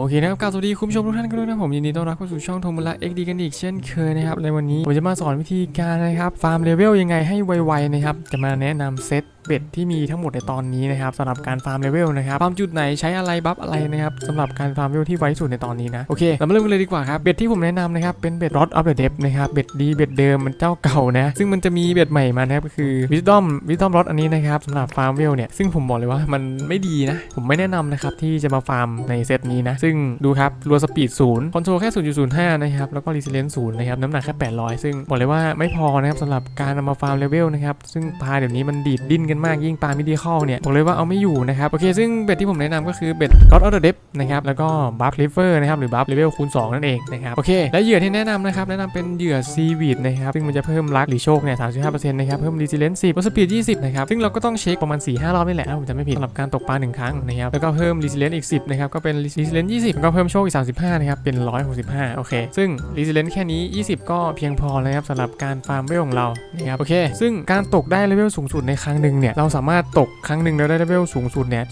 โอเคนะครับกราวสวัสดีคุณผู้ชมทุกท่านกันด้วยนะผมยินดีต้อนรับเข้าสู่ช่องโทมุระเอ็กดีกันอีกเช่นเคยนะครับในวันนี้ผมจะมาสอนวิธีการนะครับฟาร์มเลเวลยังไงให้ไวๆนะครับจะมาแนะนำเซตเบ็ดที่มีทั้งหมดในตอนนี้นะครับสำหรับการฟาร์มเลเวลนะครับฟาร์มจุดไหนใช้อะไรบัฟอะไรนะครับสำหรับการฟาร์มเลเวลที่ไวสุดในตอนนี้นะโอเคเรามาเริ่มกันเลยดีกว่าครับเบ็ดที่ผมแนะนำนะครับเป็นเบ็ด Rod of the Depth นะครับเบ็ดดีเบ็ดเดิมมันเจ้าเก่านะซึ่งมันจะมีเบ็ดใหม่มานะครับก็คือ Wisdom Wisdom Rod อันนี้นะครับสำหรับฟาร์มเลเวลเนี่ยซึ่งผมบอกเลยว่ามันไม่ดีนะผมไม่แนะนำนะครับที่จะมาฟาร์มในเซตนี้นะซึ่งดูครับรัวสปีดศูนย์คอนโทรลแค่0.05นะครับแล้วก็รีเซเลนศูนย์นะครับน้ำหนักแค่800 ซึ่งบอกเลยว่าไม่พอนะครับสำหรับการนำมาฟาร์มเลเวลนะครับซึ่งปลาเดี๋ยวนี้มันดีดดิ้นกันมากยิ่งปลามิดีคอลเนี่ยบอกเลยว่าเอาไม่อยู่นะครับโอเคซึ่งเบ็ดที่ผมแนะนำก็คือเบ็ด God of the Depth นะครับแล้วก็บัฟลิเวอร์นะครับหรือบัฟเลเวลคูณ2นั่นเองนะครับโอเคและเหยื่อที่แนะนำนะครับแนะนำเป็นเหยื่อซีวีดนะครับซึ่งมันจะเพิ่มลักหรือโชคเนี่ย35%นะครับเพิ่มรีเซเลน10วัสปีด20นะครับซึ่งเราก็ต้องเช็คประมาณ4-5รอบนี่แหละผมจำไม่ผิดสำหรับการตกปลาหนึ่งครั้งนะครับแล้วก็เพิ่มรีเซเลนอีก10นะครับก็เป็นรีเซเลน20แล้วก็เพิ่มโชคอีก35นะครับเป็น165โอเคซึ่งรีเซเลนแค่นี้20ก็เพียงพอแล้วนะครับสำหรับการฟาร์มเวลของเรานะครับโอเค ซึ่งการตกได้เลเวลสูงสุดในครั้งหนึ่งเนี่ยเราสามารถตกครั้งหนึ่งแล้วได้เลเวลสูงสุดเนี่ย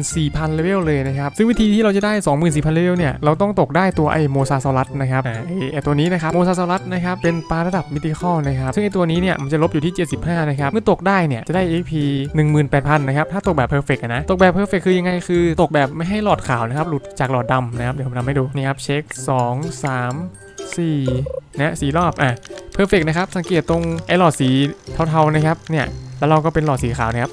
24,000เลเวลเลยนะครับซึ่งวิธีที่เราจะได้24,000เลเวลเนี่ยเราต้องตกได้ตัวไอโมซาซอรัสนะครับอ่าไอ้ไอตัวนี้นะครับโมซาซอรัสนะครับเป็นปลาระดับมิติคอลนะครับซึ่งไอตัวนี้เนี่ยมันจะลบอยู่ที่ 75 นะครับ เมื่อตกได้เนี่ยจะได้ EP 18,000 นะครับ ถ้าตกแบบเพอร์เฟกต์นะ ตกแบบเพอร์เฟกต์คือยังไงคือ ตกแบบไม่ให้หลอดขาวนะครับ หลุดจากหลอดดำนะครับ เดี๋ยวผมทำให้ดู นี่ครับ เช็ค 2 3 4นะสี่รอบ อะเพอร์เฟกนะครับ สังเกตตรงไอ้หลอดสีเทาๆนะครับ เนี่ย แล้วเราก็เป็นหลอดสีขาวนะครับ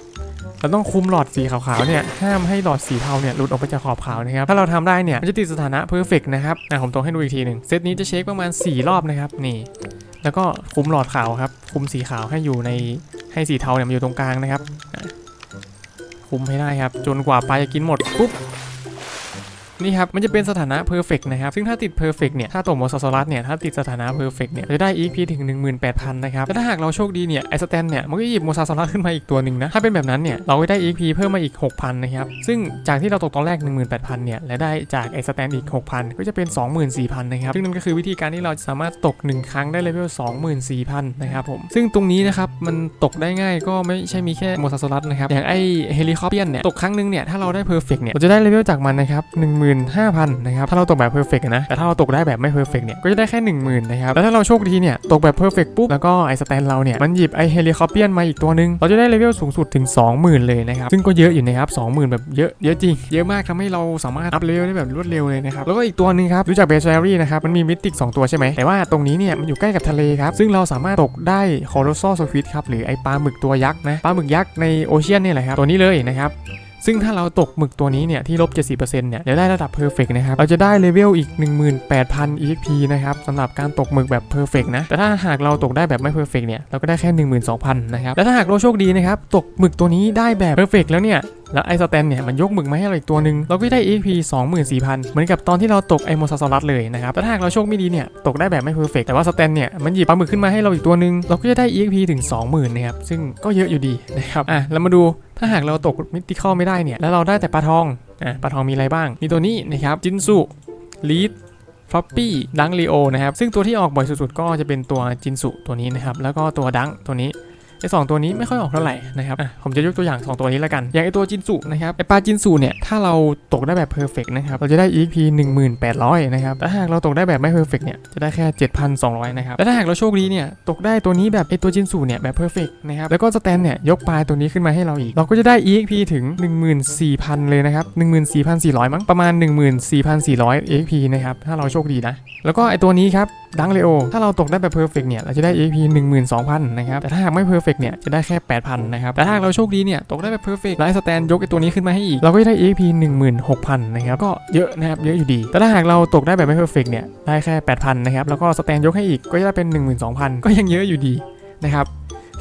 เราต้องคุมหลอดสีขาวๆเนี่ยห้ามให้หลอดสีเทาเนี่ยหลุดออกไปจากขอบขาวนะครับถ้าเราทำได้เนี่ยมันจะติดสถานะเพอร์เฟกนะครับอะผมตรงให้ดูอีกทีหนึ่งเซตนี้จะเช็คประมาณ 4 รอบนะครับนี่แล้วก็คุมหลอดขาวครับ คุมสีขาวให้อยู่ในให้สีเทาเนี่ยมันอยู่ตรงกลางนะครับคุมให้ได้ครับ จนกว่าปลาจะกินหมดปุ๊บ นี่ครับ มันจะเป็นสถานะ perfect นะครับ ซึ่งถ้าติด perfect เนี่ย ถ้าตกโมซาซอรัสเนี่ย ถ้าติดสถานะ perfect เนี่ย จะได้ EP ถึง 18,000 นะครับ แต่ถ้าหากเราโชคดีเนี่ย ไอสแตนเนี่ย มันก็หยิบโมซาซอรัสขึ้นมาอีกตัวหนึ่งนะ ถ้าเป็นแบบนั้นเนี่ย เราก็ได้ EP เพิ่มมาอีก 6,000 นะครับ ซึ่งจากที่เราตกตอนแรก 18,000 เนี่ย และได้จากไอสแตนอีก 6,000 ก็จะเป็น 24,000 นะครับ ซึ่งนั่นก็คือวิธีการที่เราสามารถตก 1 ครั้งได้เลเวล24,000 นะครับผม ซึ่งตรงนี้นะครับมันตกได้ง่ายก็ไม่ใช่มีแค่โมซาซอรัสนะครับอย่างไอเฮลิคอปเปียนเนี่ยตกครั้งนึงเนี่ยถ้าเราได้ perfect เนี่ยเราจะได้เลเวลจากมันนะครับ1 0 0 0 15,000นะครับถ้าเราตกแบบ perfect อะนะแต่ถ้าเราตกได้แบบไม่ perfect เนี่ยก็จะได้แค่ 10,000นะครับแล้วถ้าเราโชคดีเนี่ยตกแบบ perfect ปุ๊บแล้วก็ไอสแตนเราเนี่ยมันหยิบไอเฮลิคอปเปียนมาอีกตัวหนึงเราจะได้เลเวลสูงสุดถึง 20,000 เลยนะครับซึ่งก็เยอะอยู่นะครับ20,000 แบบเยอะเยอะจริง เยอะมากทำให้เราสามารถอัพเลเวลได้แบบรวดเร็วเลยนะครับแล้วก็อีกตัวหนึงครับรู้จักเบสแรี่นะครับมันมีมิติก2ตัวใช่ไหมแต่ว่าตรงนี้เนี่ยมันอยู่ใกล้กับทะเลครับซึ่งเราสามารถตกได้คอร์โรซอลสควิดครับหรือไอปลาหมึกตัวยักษ์นะปลาหมึกยักษ์ในโอเชียนนี่แหละครับตัวนี้เลยนะครับ ซึ่งถ้าเราตกหมึกตัวนี้เนี่ยที่ลบ 70%เนี่ยจะได้ระดับ perfect นะครับ เราจะได้เลเวลอีก 18,000 EXP นะครับสำหรับการตกหมึกแบบ perfect นะ แต่ถ้าหากเราตกได้แบบไม่ perfect เนี่ย เราก็ได้แค่ 12,000 นะครับ และถ้าหากเราโชคดีนะครับ ตกหมึกตัวนี้ได้แบบ perfect แล้วเนี่ย แล้วไอสแตนเนี่ยมันยกหมึกมาให้เราอีกตัวหนึ่งเราก็ได้ EXP 24,000 เหมือนกับตอนที่เราตกไอโมซาซอรัสเลยนะครับแต่ถ้าหากเราโชคไม่ดีเนี่ยตกได้แบบไม่ perfect แต่ว่าสแตนเนี่ยมันหยิบปลาหมึกขึ้นมาให้เราอีกตัวหนึ่งเราก็จะได้ EXP ถึง 20,000นะครับซึ่งก็เยอะอยู่ดีนะครับอะเรามาดูถ้าหากเราตกมิติคอลไม่ได้เนี่ยแล้วเราได้แต่ปลาทองอะปลาทองมีอะไรบ้างมีตัวนี้นะครับจินซุลีดฟลอปปี้ดังลีโอนะครับซึ่งตัวที่ออกบ่อยสุดๆก็จะเป็นตัวจินซุตัวนี้นะครับแล้วก็ตัวดังตัวนี้ ไอสองตัวนี้ไม่ค่อยออกเท่าไหร่นะครับผมจะยกตัวอย่าง 2 ตัวนี้แล้วกัน อย่างไอตัวจินซุนะครับไอปลาจินซุเนี่ยถ้าเราตกได้แบบเพอร์เฟกนะครับเราจะได้ EP 1800นะครับแต่หากเราตกได้แบบไม่เพอร์เฟกเนี่ยจะได้แค่ 7,200นะครับและถ้าหากเราโชคดีเนี่ยตกได้ตัวนี้แบบไอตัวจินซุเนี่ยแบบเพอร์เฟกนะครับแล้วก็สแตนเนี่ยยกปลาตัวนี้ขึ้นมาให้เราอีก เราก็จะได้ EXP ถึง 14,000 เลยนะครับ14,400 มั้งประมาณ 14,400 EXP นะครับถ้าเราโชคดีนะแล้วก็ไอตัวนี้ครับดังเลโอถ้าเราตกได้แบบเพอร์เฟกเนี่ยเราจะได้ AP 12,000นะครับแต่ถ้าหากไม่เพอร์เฟกเนี่ยจะได้แค่ 8,000นะครับแต่ถ้าเราโชคดีเนี่ยตกได้แบบเพอร์เฟกไลท์สแตนยกไอตัวนี้ขึ้นมาให้อีกเราก็จะได้ AP 16,000นะครับก็เยอะนะครับเยอะอยู่ดี แต่ถ้าหากเราตกได้แบบไม่เพอร์เฟกเนี่ยได้แค่ 8,000นะครับแล้วก็สแตนยกให้อีกก็จะได้เป็น 12,000 ก็ยังเยอะอยู่ดีนะครับ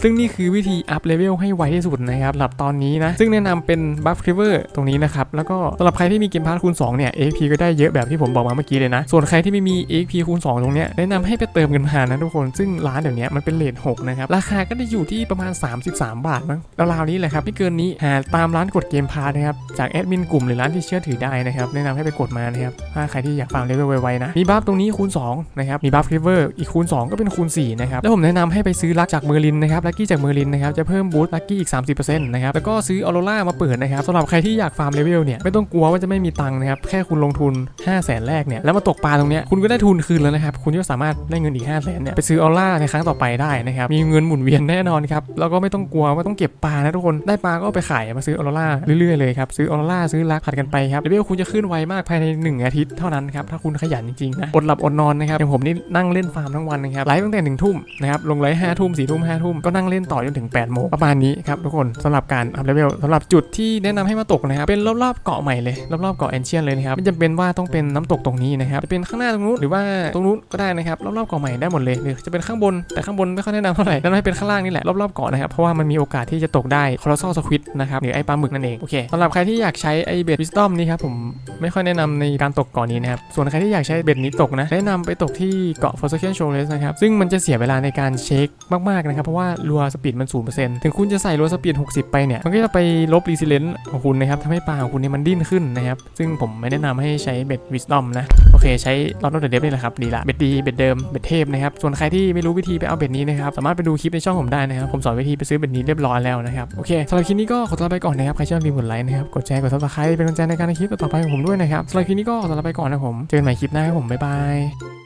ซึ่งนี่คือวิธีอัพเลเวลให้ไวที่สุดนะครับสำหรับตอนนี้นะ ซึ่งแนะนำเป็นบัฟคลิเวอร์ตรงนี้นะครับ แล้วก็สำหรับใครที่มีเกมพาร์ทคูณ2เนี่ย AXP ก็ได้เยอะแบบที่ผมบอกมาเมื่อกี้เลยนะ ส่วนใครที่ไม่มี AXP คูณ2ตรงเนี้ยแนะนำให้ไปเติมกันมานะทุกคน ซึ่งร้านเดี๋ยวนี้มันเป็นเลท6นะครับ ราคาก็จะอยู่ที่ประมาณ 33 บาทมั้งราวๆนี้แหละครับไม่เกินนี้หาตามร้านกดเกมพาร์ทนะครับจากแอดมินกลุ่มหรือร้านที่เชื่อถือได้นะครับแนะนำให้ไปกดมานะครับถ้าใครที่อยากฟาร์มเลเวลไวๆนะมีบัฟตรงนี้คูณ2นะครับมีบัฟคลิเวอร์อีกคูณ2ก็เป็นคูณ4นะครับแล้วผมแนะนำให้ไปซื้อลักจากเมอร์ลินนะครับลัคกี้จากเมอร์ลินนะครับจะเพิ่มบูสต์ลัคกี้อีก 30%นะครับแล้วก็ซื้อออโรรามาเปิดนะครับสำหรับใครที่อยากฟาร์มเลเวลเนี่ยไม่ต้องกลัวว่าจะไม่มีตังค์นะครับแค่คุณลงทุน 5 0 0แสนแรกเนี่ยแล้วมาตกปลาตรงเนี้ยคุณก็ได้ทุนคืนแล้วนะครับคุณก็สามารถได้เงินอีก 5 0 0แสนเนี่ยไปซื้อออโรราในครั้งต่อไปได้นะครับมีเงินหมุนเวียนแน่นอนครับแล้วก็ไม่ต้องกลัวว่าต้องเก็บปลานะทุกคนได้ปลาก็ไปขายมาซื้อออโรราเรื่อยๆเลยครับซื้อออโรราซื้อลักผัดกันไปครับเลเวลคุณจะขึ้นไวมากภายในหนึ่งอาทิตย์เท่านั้นครับถ้าคุณขยันจริงๆนะอดหลับอดนอนนะครับอย่างผมนี่นั่งเล่นฟาร์มทั้งวันนะครับไลฟ์ตั้งแต่หนึ่งทุ่มนะครับลงไลฟ์ห้าทุ่มสี่ทุ่มห้าทุ่มก็นั่งเล่นต่อจนถึง8ปดโมงประมาณนี้ครับทุกคนสำหรับการอัพเลเวลสำหรับจุดที่แนะนำให้มาตกนะครับเป็นรอบๆเกาะใหม่เลยรอบๆเกาะแอนเชียนเลยนะครับไม่จำเป็นว่าต้องเป็นน้ำตกตรงนี้นะครับจะเป็นข้างหน้าตรงนู้นหรือว่าตรงนู้นก็ได้นะครับรอบๆเกาะใหม่ได้หมดเลยหรือจะเป็นข้างบนแต่ข้างบนไม่ค่อยแนะนำเท่าไหร่แนะนำให้เป็นข้างล่างนี่แหละรอบๆเกาะนะครับเพราะว่ามันมีโอกาสที่จะตกได้คอร์ซอลสควิดนะครับหรือไอปลาหมึกนั่นเองโอเคสำหรับใครที่อยากใช้ไอเบ็ดวิสตอมนี่ครับผมไม่ค่อยแนะนำในการตกเกาะนี้นะครับส่วนใครที่อยากใช้เบ็ดนี้ตกนะแนะนำไปตกที่เกาะ f o r s a k e n Shores นะครับซึ่งมันจะเสียเวลาในการเช็คมากๆนะครับเพราะว่ารัวสปีดมัน0%ถึงคุณจะใส่รัวสปีด60 ไปเนี่ย มันก็จะไปลบรีซิเลนต์ของคุณนะครับทำให้ปลาของคุณเนี่ยมันดิ้นขึ้นนะครับ ซึ่งผมไม่แนะนำให้ใช้เบ็ดวิสตอมนะ โอเค ใช้ลอตโนเดเดฟนี่แหละครับ ดีละ เบ็ดดี เบ็ดเดิม เบ็ดเทพนะครับ ส่วนใครที่ไม่รู้วิธีไปเอาเบ็ดนี้นะครับ สามารถไปดูคลิปในช่องผมได้นะครับ ผมสอนวิธีไปซื้อเบ็ดนี้เรียบร้อยแล้วนะครับ โอเคสำหรับคลิปนี้ก็ขอตัวลาไปก่อนนะครับ ใครชอบรีวิวกดไลค์นะครับ กดแชร์ กดซับสไครต์เป็นกำลังใจในการคลิปต่อไปของผมด้วยนะครับสำหรับคลิปนี้ก็ขอตัวไปก่อนนะผม เจอกันใหม่คลิปหน้าครับผมบ๊ายบาย